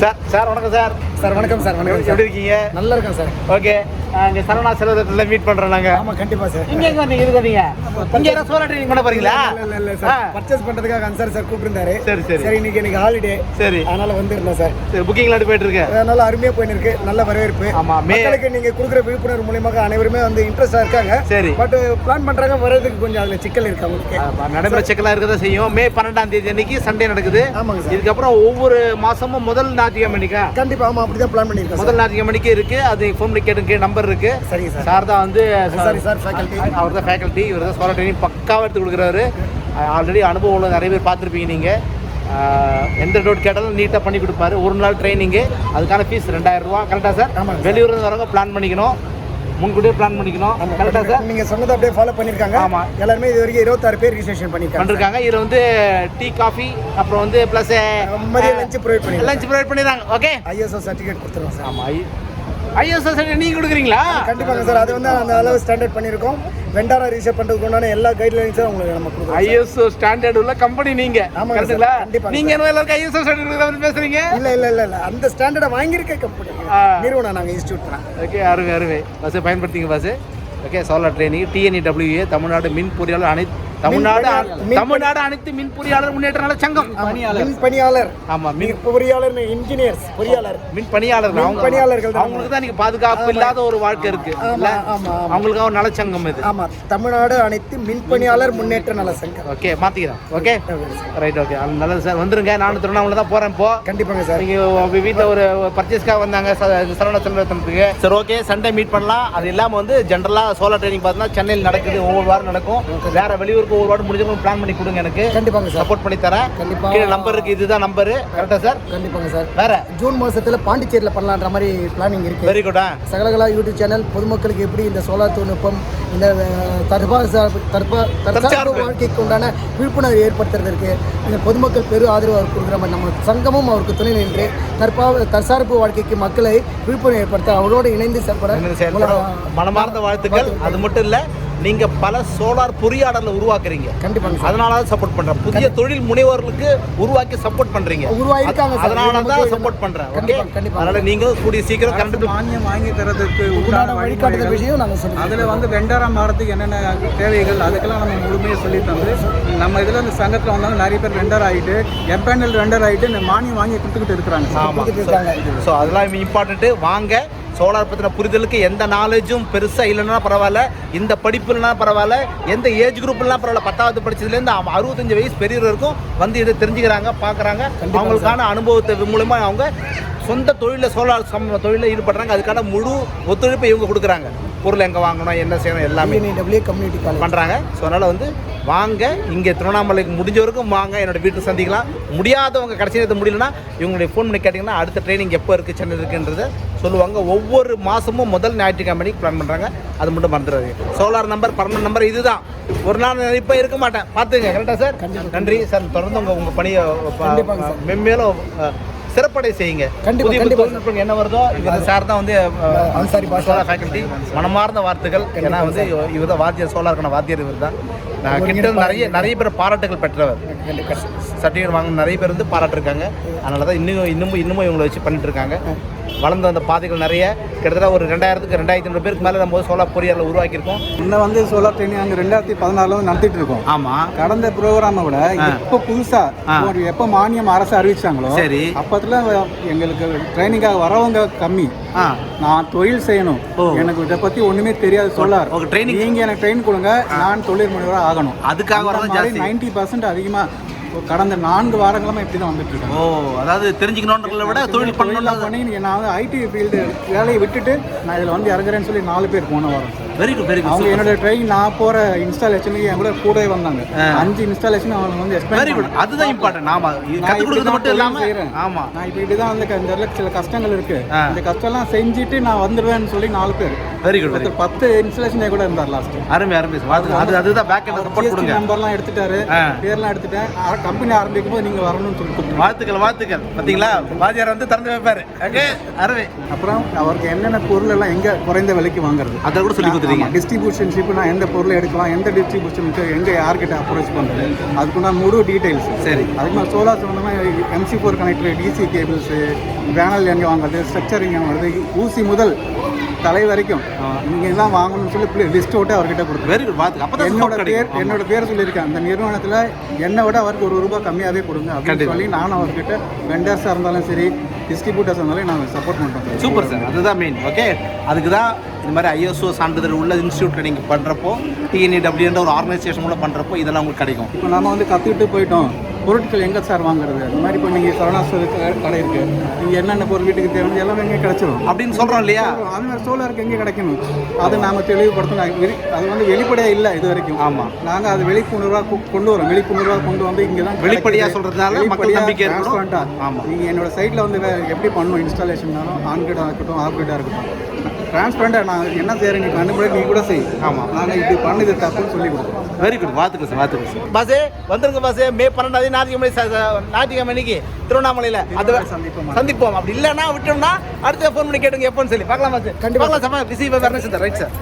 Sir sir வணக்கம் sir. Sir வணக்கம் sir வணக்கம் எப்படி இருக்கீங்க? நல்லா இருக்கேன் சார். ஓகே. இங்கே சரவணா செலவத்தில் மீட் பண்ணுறோம் நாங்கள் ஆமா கண்டிப்பா சார். இங்கே எங்கே வந்தீங்க இது வந்தீங்க இங்கே யாரும் சோலா ட்ரைனிங் பண்ண போறீங்களா? இல்ல இல்ல சார். பர்ச்சேஸ் பண்றதுக்காக அன்சார் சார் கூப்பிட்டுருந்தாரு. சரி சரி. சரி இன்னைக்கு எனக்கு ஹாலிடே சரி. அதனால வந்திருந்தேன் சார். சரி புக்கிங்லாம் போயிட்டு இருக்கு அதனால அருமையா போயின்னு இருக்கு நல்ல வரவேற்பு. ஆமா, மே- மக்களுக்கு நீங்க கொடுக்குற விழிப்புணர்வு மூலியமாக அனைவருமே வந்து இன்ட்ரெஸ்டா இருக்காங்க. சரி. பட் பிளான் பண்றாங்க வர்றதுக்கு கொஞ்சம் அதுல சிக்கல் இருக்கு அவங்களுக்கு. நடைமுறை செக்கெல்லாம் இருக்க தான் செய்யும். மே பன்னெண்டாம் தேதி அன்னைக்கு சண்டே நடக்குது. ஆமாங்க சார். இதுக்கப்புறம் ஒவ்வொரு மாசமும் முதல் ஞாயிற்றுக்கிழமை அன்னைக்கா? கண்டிப்பா ஆமா அப்படிதான் பிளான் பண்ணிருக்கோம் சார். முதல் ஞாயிற்றுக்கிழமை இருக்கு. அது ஃபோன் பண்ணி கேட்டுங்க நம்பர் இருக்கு. சரிங்க சார். சார் தான் வந்து சாரி சார் ஃபேக்கல்டி அவர் தான் ஃபேக்கல்ட்டி இவர் தான் சோலா ட்ரைனிங் பக்காவாக எடுத்து கொடுக்குறாரு. ஆல்ரெடி அனுபவம் உள்ள நிறைய பேர் பார்த்துருப்பீங்க நீங்கள் எந்த டவுட் கேட்டாலும் நீட்டாக பண்ணி கொடுப்பாரு. ஒரு நாள் ட்ரைனிங்கு அதுக்கான ஃபீஸ் ரெண்டாயிரம் ரூபா. கரெக்டாக சார்? ஆமாங்க சார். வெளியூர்ல வரவங்க பிளான் பண்ணிக்கணும். முன்கூட்டியே பிளான் பண்ணிக்கணும். கரெக்டாக சார்? நீங்க சொன்னதை அப்படியே ஃபாலோ பண்ணிருக்காங்க ஆமா. எல்லாருமே இது வரைக்கும் இருபத்தாறு பேர் ரிஜிஸ்ட்ரேஷன் பண்ணிருக்காங்க பண்ணிருக்காங்க. இதில் வந்து டீ காஃபி அப்புறம் வந்து ப்ளஸ் மதியம் லஞ்ச் ப்ரொவைட் பண்ணிருக்காங்க லஞ்ச் ப்ரொவைட் பண்ணிடுறாங்க. ஓகே ஐஎஸ்ஓ சர்டிஃபிகேட் கொடுத்துருவோம் சார். ஆமாம் ஐஎஸ்எஸ் நீங்கள் கொடுக்குறீங்களா? கண்டிப்பாங்க சார். அது வந்து அந்த அளவு ஸ்டாண்டர்ட் பண்ணியிருக்கோம். வெண்டாரா ரிஜிஸ்டர் பண்ணுறதுக்கு உண்டான எல்லா கைட்லைன்ஸும் உங்களுக்கு நம்ம கொடுக்குறோம் ஐஎஸ்ஓ ஸ்டாண்டர்ட் உள்ள கம்பெனி நீங்க. ஆமாங்க சார், கரெக்ட்டுங்களா? கண்டிப்பாங்க நீங்க என்ன எல்லாருக்கும் ஐஎஸ்ஓ ஸ்டாண்டர்ட் பேசுறீங்க? இல்ல இல்ல இல்ல இல்ல. அந்த ஸ்டாண்டர்டை வாங்கியிருக்க கம்பெனி. நிறுவனம் நாங்கள் இன்ஸ்டியூட் தான். ஓகே அருமை அருமை. Bus பயன்படுத்திங்க bus. Okay solar training TNEWA Tamil Nadu மின் பொறியாளர் அனைத்து தமிழ்நாடு தமிழ்நாடு அனைத்து மின் பொறியாளர் முன்னேற்ற நல சங்கம். மின் பணியாளர். ஆமா மின் பொறியாளர் இன்ஜினியர்ஸ் பொறியாளர். மின் பணியாளர் அவங்க பணியாளர்கள் அவங்களுக்கு தான் நீங்க பாதுகாப்பு இல்லாத ஒரு வாழ்க்கை இருக்கு. அவங்களுக்காக ஒரு நலச்சங்கம் இது. ஆமா தமிழ்நாடு அனைத்து மின் பணியாளர் முன்னேற்ற நல சங்கம். ஓகே மாத்திக்கிறேன். ஓகே? ரைட் ஓகே நல்லது சார். வந்துருங்க. நானும் திருவண்ணாமலை தான் போறேன் இப்போ கண்டிப்பாங்க சார். நீங்க உங்க வீட்ல ஒரு பர்ச்சேஸ்க்காக வந்தாங்க சரவண செல்வத்துக்கு சரி ஓகே. சண்டே மீட் பண்ணலாம். அது இல்லாம வந்து ஜென்ரலா சோலார் ட்ரைனிங் பார்த்தீங்கன்னா சென்னையில் நடக்குது. ஒவ்வொரு வாரம் நடக்கும். வேற வெளியூருக்கு ஒவ்வொரு வாரம் முடிஞ்சவங்க பிளான் பண்ணி கொடுங்க எனக்கு. கண்டிப்பாங்க சார். சப்போர்ட் பண்ணி தரேன். கண்டிப்பா. கீழே நம்பர் இருக்கு இதுதான் நம்பர் கரெக்டா சார்? கண்டிப்பாங்க சார். வேற? ஜூன் மாசத்துல பாண்டிச்சேரியில் பண்ணலான்ற மாதிரி பிளானிங் இருக்கு. வெரி குட்டா சகலகலா யூடியூப் சேனல் பொதுமக்களுக்கு எப்படி இந்த சோலார் தொழில்நுட்பம் இந்த தற்சார்பு. வாழ்க்கைக்கு உண்டான விழிப்புணர்வு ஏற்படுத்துறதற்கு இந்த பொதுமக்கள் பெரு ஆதரவு கொடுக்குற மாதிரி நம்ம சங்கமும் அவருக்கு துணை நின்று தற்பா தற்சார்பு வாழ்க்கைக்கு மக்களை விழிப்புணர்வு ஏற்படுத்த அவரோடு இணைந்து செயல்பட மனமார்ந்த வாழ்த்துக்கள். அது மட்டும் இல்ல நீங்க பல சோலார் பொறியாளர்களை உருவாக்குறீங்க. கண்டிப்பாங்க சார். அதனால தான் சப்போர்ட் பண்றேன். புதிய தொழில் முனைவோர்களுக்கு உருவாக்கி சப்போர்ட் பண்றீங்க. உருவாயிருக்காங்க. அதனால தான் சப்போர்ட் பண்றேன். ஓகே. அதனால நீங்களும் கூடிய சீக்கிரம் கரண்ட் மானியம் வாங்கி தரதுக்கு உண்டான வழிகாட்டுதல் விஷயம். நாங்கள் சொல்லுவோம் அதில் வந்து வெண்டாரா மாறதுக்கு என்னென்ன தேவைகள் அதுக்கெல்லாம் நம்ம முழுமையாக சொல்லி தந்து நம்ம இதில் இந்த சங்கத்தில் வந்தாலும் நிறைய பேர் வெண்டர் ஆகிட்டு எம்பேனல் வெண்டர் ஆகிட்டு இந்த மானியம் வாங்கி கொடுத்துக்கிட்டு இருக்கிறாங்க. ஆமா. கொடுத்துட்டு இருக்காங்க ஸோ அதெல்லாம் இம்பார்ட்டன்ட்டு வாங்க. சோலார் பற்றின புரிதலுக்கு எந்த நாலேஜும் பெருசாக இல்லைன்னா பரவாயில்ல. இந்த படிப்பு இல்லைனா பரவாயில்ல. எந்த ஏஜ் குரூப்லாம் பரவாயில்ல. பத்தாவது படிச்சதுலேருந்து அவ- அறுபத்தஞ்சு வயசு பெரியவர் வரைக்கும் வந்து இதை தெரிஞ்சுக்கிறாங்க பார்க்குறாங்க. அவங்களுக்கான அனுபவத்தை மூலமா அவங்க சொந்த தொழிலில் சோலார் தொழிலில் ஈடுபடுறாங்க. அதுக்கான முழு ஒத்துழைப்பை இவங்க கொடுக்குறாங்க. பொருள் எங்கே வாங்கணும் என்ன செய்யணும் எல்லாமே டபிள்யூ கம்யூனிட்டி காலேஜ் பண்ணுறாங்க ஸோ அதனால் வந்து வாங்க இங்கே திருவண்ணாமலைக்கு முடிஞ்ச வரைக்கும் வாங்க என்னோட வீட்டு சந்திக்கலாம். முடியாதவங்க கடைசி நேரத்தில் முடியலன்னா இவங்களுடைய ஃபோன் பண்ணி கேட்டிங்கன்னா அடுத்த ட்ரைனிங் எப்போ இருக்குது சென்னை இருக்குன்றதை சொல்லுவாங்க. ஒவ்வொரு மாதமும் முதல் ஞாயிற்றுக்கிழமைக்கு பிளான் பண்ணுறாங்க அது மட்டும் மறந்துடாது சோலார் நம்பர் பர்மனன்ட் நம்பர் இதுதான். ஒரு நாள் இப்போ இருக்க மாட்டேன். பார்த்துங்க கரெக்டாக சார் நன்றி சார் தொடர்ந்து உங்கள் உங்கள் பணியை மென்மேலும் சிறப்படை செய்யுங்க. கண்டிப்பா, புதிய கண்டிப்பா. தொழில்நுட்பம் என்ன வருதோ இவர் சார் தான் வந்து அன்சாரி சோலார் ஃபேக்கல்ட்டி மனமார்ந்த வார்த்தைகள். ஏன்னா வந்து இவர் தான் வாத்தியார் சோலாருக்கான வாத்தியார் இவர் தான் நான் கிட்ட நிறைய நிறைய பேர் பாராட்டுகள் பெற்றவர். சர்டிஃபிகேட் வாங்க நிறைய பேர் வந்து பாராட்டிருக்காங்க. அதனால தான் இன்னும் இன்னமும் இன்னமும் இவங்களை வச்சு பண்ணிட்டு இருக்காங்க. வளர்ந்த அந்த பாதைகள் நிறைய. கிட்டத்தட்ட ஒரு ரெண்டாயிரத்துக்கு ரெண்டாயிரத்தி ஐநூறு பேருக்கு மேலே நம்ம சோலார் பொறியாளர் உருவாக்கியிருக்கோம். இன்னும் வந்து சோலார் ட்ரைனிங் அங்கே ரெண்டாயிரத்தி பதினாறுல வந்து நடத்திட்டு இருக்கோம் ஆமாம் கடந்த ப்ரோக்ராமை விட இப்போ புதுசா ஒரு எப்போ மானியம் அரசு அறிவிச்சாங்களோ சரி. அப்பத்துல எங்களுக்கு ட்ரைனிங்காக வரவங்க கம்மி. நான் தொழில் செய்யணும். எனக்கு இதை பத்தி ஒண்ணுமே தெரியாது உங்க ட்ரைனிங் நீங்க எனக்கு ட்ரெயின் கொடுங்க நான் தொழில் முனைவராக ஆகணும். அதுக்காக நைன்டி பர்சன்ட் அதிகமா கடந்த நான்கு வாரங்களமா இப்படி தான் வந்துட்டு இருக்கேன் ஓ அதாவது தெரிஞ்சுக்கணுன்றதை விட தொழில் பண்ணணும் பண்ணி நான் வந்து ஐடி ஃபீல்டு வேலையை விட்டுட்டு நான் இதில் வந்து இறங்குறேன்னு சொல்லி நாலு பேர் போன வாரம் சார். வெரி குட் வெரி அவங்க குட் என்னோட ட்ரெயின் நான் போற இன்ஸ்டாலேஷனுக்கு என் கூட கூடவே வந்தாங்க. அஞ்சு இன்ஸ்டாலேஷன் அவங்க வந்து வெரி குட். அதுதான் இம்பார்ட்டன்ட் கற்றுக் இப்படி கொடுக்கறது மட்டும் இல்லாம. ஆமா. நான் இப்போ இப்படிதான் வந்து இந்த இடத்துல சில கஷ்டங்கள் இருக்கு. இந்த கஷ்டம்லாம் செஞ்சுட்டு நான் வந்துடுவேன்னு சொல்லி நாலு பேர். வெரி குட் ஒருத்தர் பத்து இன்ஸ்டாலேஷனே கூட இருந்தார் லாஸ்ட் அருமை அருமை. அது அது அதுதான் பேக் எண்ட் சப்போர்ட் கொடுங்க. நம்பர்லாம் எடுத்துட்டாரு. பேர்லாம் எடுத்துட்டேன். கம்பெனி ஆரம்பிக்கும் போது நீங்க வரணும்னு சொல்லி வாழ்த்துக்கள் வாழ்த்துக்கள். பாத்தீங்களா? வாத்தியார் வந்து திறந்து வைப்பாரு. ஓகே அருமை. அப்புறம் அவருக்கு என்னென்ன பொருள் எல்லாம் எங்க குறைந்த விலைக்கு வாங்குறது? அதை கூட சொல்லி கொடுத்துருக்காரு சொல்றீங்க. டிஸ்ட்ரிபியூஷன்ஷிப் நான் எந்த பொருளை எடுக்கலாம் எந்த டிஸ்ட்ரிபியூஷனுக்கு எங்கே யார்கிட்ட அப்ரோச் பண்ணுறது அதுக்குண்டான முழு டீட்டெயில்ஸ் சரி. அதுக்கு மேலே சோலார் சொன்னோம்னா MC four connector DC cables panel எங்கே வாங்குறது ஸ்ட்ரக்சர் எங்கே வாங்குறது ஊசி முதல் தலை வரைக்கும் நீங்கள் எல்லாம் வாங்கணும்னு சொல்லி லிஸ்ட் விட்டு அவர்கிட்ட கொடுத்துருவேன் வெரி குட் அப்போ என்னோட பேர். என்னோட பேர் சொல்லியிருக்கேன். அந்த நிறுவனத்தில் என்னை விட அவருக்கு ஒரு ரூபாய் கம்மியாகவே கொடுங்க அப்படின்னு. சொல்லி நானும் அவர்கிட்ட வெண்டர்ஸாக இருந்தாலும் சரி டிஸ்ட்ரிபியூட்டர்ஸ் இருந்தாலும் நாங்கள் சப்போர்ட் பண்ணுறோம் சூப்பர் சார் அதுதான் மெயின் ஓகே அதுக்கு தான் இந்த மாதிரி ஐஎஸ்ஓ சான்றிதழ் உள்ள இன்ஸ்டியூட்டில் நீங்கள் பண்ணுறப்போ டிஎன்இடபிள்யூன்ற ஒரு ஆர்கனைசேஷன் மூலம் பண்ணுறப்போ இதெல்லாம் உங்களுக்கு கிடைக்கும். இப்போ நம்ம வந்து கற்றுக்கிட்டு போயிட்டோம். பொருட்கள் எங்கே சார் வாங்குறது? அந்த மாதிரி இப்போ நீங்கள் சரணாஸ்வர கடை இருக்குது நீங்கள் என்னென்ன பொருள் வீட்டுக்கு தேவை எல்லாமே எங்கே கிடைச்சிரும். அப்படின்னு சொல்கிறோம் இல்லையா? அது மாதிரி சோலாருக்கு எங்கே கிடைக்கணும்? அதை நாம் தெளிவுபடுத்தணும். அது வந்து வெளிப்படையாக இல்லை இது வரைக்கும். ஆமாம் நாங்கள் அது விழிப்புணர்வாக கொண்டு வரோம். விழிப்புணர்வாக கொண்டு வந்து இங்கே தான் வெளிப்படையா சொல்றதுனால மக்கள் நம்பிக்கை. ஆமாம் நீங்கள் என்னோட சைட்டில் வந்து எப்படி பண்ணணும் இன்ஸ்டாலேஷன்னாலும் ஆன் கிரேடாக இருக்கட்டும் ஆஃப் கிரேடாக இருக்கட்டும். டிரான்ஸ்பரண்டாக நான் என்ன செய்கிறேன் நீ கண்டுபிடி நீ கூட செய். ஆமா. நாங்கள் இப்படி பண்ணுது தப்புன்னு சொல்லி கொடுக்குறோம் வெரி குட் வாழ்த்துக்கள் சார் வாழ்த்துக்கள் சார் பாசே வந்துருங்க பாசே. மே பன்னெண்டாம் தேதி ஞாயிற்றுக்கிழமை ஞாயிற்றுக்கிழமை அன்னைக்கு திருவண்ணாமலையில். அது சந்திப்போம். சந்திப்போம். அப்படி இல்லைன்னா விட்டோம்னா அடுத்த ஃபோன் பண்ணி கேட்டுங்க எப்போன்னு சொல்லி. பார்க்கலாம் பாசே. கண்டிப்பா. பார்க்கலாம் சார் ரிசீவ் வரணும் சார் ரைட் சார்